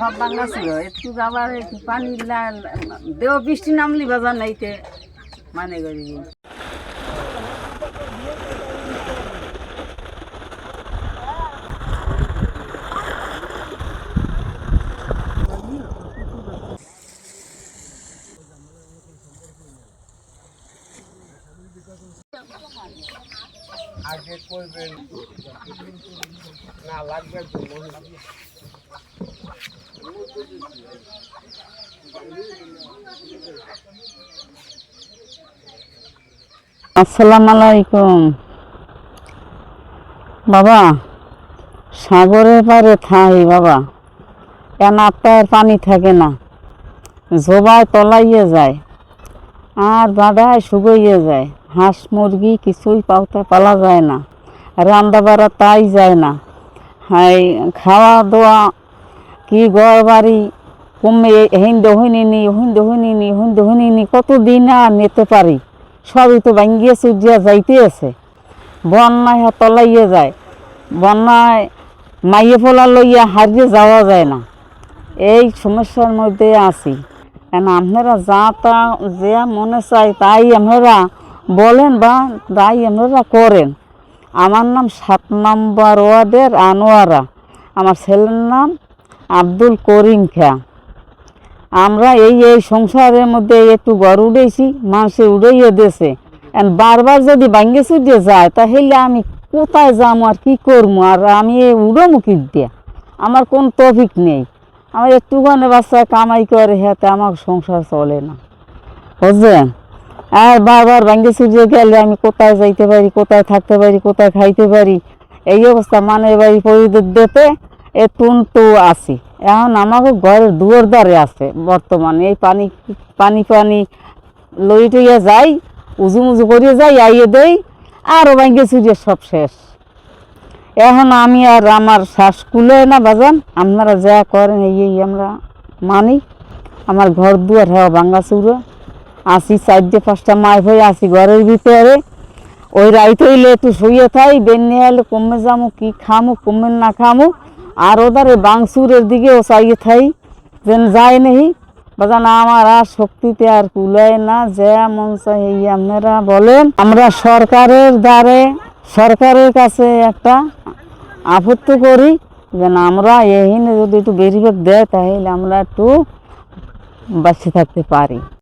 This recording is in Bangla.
সব বাংলা ছিল। একটু আবার একটু পানি দেও বৃষ্টি নামলি বাজার নাইতে মানে করি। আগে করবেন। না, লাগবে আসসালামু আলাইকুম। বাবা, সাগরের পারে থাই বাবা। কেন আপনার পানি থাকে না? জোবায় তলাইয়ে যায়। আর বাদায় শুকাইয়ে যায়। হাঁস মুরগি কিছুই পাওতে পালা যায় না, রান্না বাড়া তাই যায় না। হাই খাওয়া দাওয়া কি ঘর বাড়ি কমে হিন্দু হইনি হিন্দু হইনি হিন্দু হইনি কতদিন আর নিতে পারি? সবই তো ভাঙ্গিয়ে চুজিয়া যাইতে আছে। বন্যায় তলাইয়ে যায়। বন্যায় মাইয়ে ফোলা লইয়া হারিয়ে যাওয়া যায় না। এই সমস্যার মধ্যে আছি। কেন আপনারা যা তা, যে মনে চাই তাই আপনারা বলেন বা তাই আপনারা করেন। আমার নাম সাত নম্বর ওয়ার্ডের আনোয়ারা। আমার ছেলের নাম আব্দুল করিম খা। আমরা এই এই সংসারের মধ্যে একটু ঘর উঠেছি, মানুষে উড়াইয়ে দিয়েছে। বারবার যদি ভাঙ্গে চুটিয়ে যায়, তাহলে আমি কোথায় যাব আর কি করব? আর আমি উড়ো কি দিয়া? আমার কোন তফিক নেই। আমার একটুখানি বাচ্চা কামাই করে, হাতে আমার সংসার চলে না। বুঝলেন? আর বারবার ভাঙ্গে চুটিয়ে গেলে আমি কোথায় যাইতে পারি, কোথায় থাকতে পারি, কোথায় খাইতে পারি? এই অবস্থা মানে বাড়ি পরিদের দিতে এ টুনটু আছি। এখন আমাকে ঘরের দুয়ার দ্বারে আছে বর্তমানে। এই পানি পানি পানি লই টইয়া যাই, উজু মুজু করিয়ে যাই, আইয়ে দেই আরও ভাঙ্গে চুরিয়ে সব শেষ। এখন আমি আর আমার শ্বাস কুলে না বাজান, আপনারা যা করেন এই এই আমরা মানি। আমার ঘর দুয়ার হওয়া ভাঙ্গা চুরো আসি চারটে পাঁচটা মাই হয়ে আসি ঘরের ভিতরে। ওই রাইত হইলে একটু শুয়ে থাই বেন্নি হলে কমে যামু, কি খামু, কমে না খামু। আর ওদারে বাংসুরের দিকে ও চাইয়ে থাই, যেন যায় নেই বাজান, আমার আর শক্তিতে আর কুলায় না, যে মন চাই আপনারা বলেন। আমরা সরকারের দ্বারে, সরকারের কাছে একটা আপত্তি করি, যেন আমরা এহিনে যদি একটু বেরিবেগ দেয়, তাহলে আমরা একটু বাঁচে থাকতে পারি।